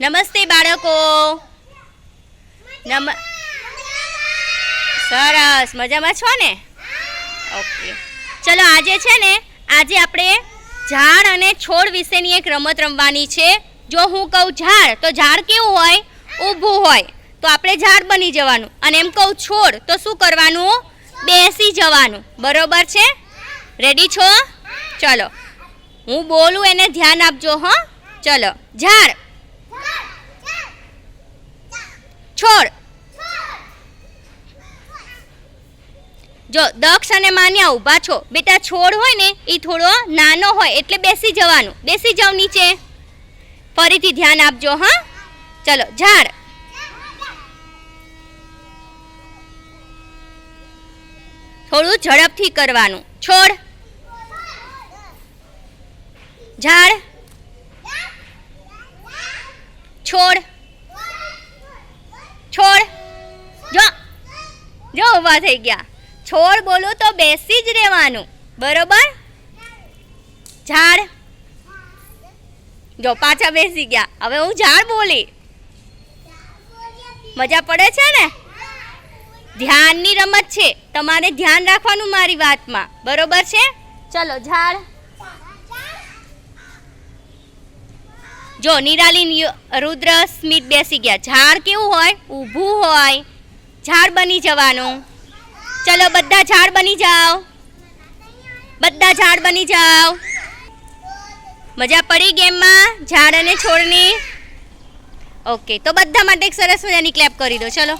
નમસ્તે બાળકો. નમ સરસ. મજામાં છો ને? ઓકે. ચલો, આજે છે ને, આજે આપણે ઝાડ અને છોડ વિશેની એક રમત રમવાની છે. જો હું કહું ઝાડ, તો ઝાડ કેવું હોય? ઊભું હોય. તો આપણે ઝાડ બની જવાનું. અને એમ કહું છોડ, તો શું કરવાનું? બેસી જવાનું. બરોબર છે? રેડી છો? ચલો. હું બોલું, એને ધ્યાન આપજો, હં? ચલો. ઝાડ. છોડ. જો દક્ષ અને માન્યા ઊભા છો. બેટા, છોડ હોય ને એ થોડો નાનો હોય, એટલે બેસી જવાનું. બેસી જાવ નીચે. ફરીથી ધ્યાન આપજો, હા? ચલો, ઝાડ. થોડું ઝડપથી કરવાનું. છોડ. ઝાડ. છોડ. જો ઊભા થઈ ગયા. છોડ બોલું તો બેસી જ રહેવાનું. બરોબર? ઝાડ. જો પાછા બેસી ગયા. હવે હું ઝાડ બોલી. મજા પડે છે ને? ધ્યાનની રમત છે. તમારે ધ્યાન રાખવાનું મારી વાતમાં. બરોબર છે? ચલો, ઝાડ. જો નિરાલી, રુદ્ર, સ્મિત બેસી ગયા. ઝાડ કેવું હોય? ઊભું હોય. ઝાડ બની જવાનું. ચલો, બધા ઝાડ બની જાઓ. બધા ઝાડ બની જાઓ. મજા પડી ગેમમાં? ઝાડ અને છોડની? ઓકે, તો બધા માટે એક સરસ મજાની ક્લેપ કરી દો. ચલો.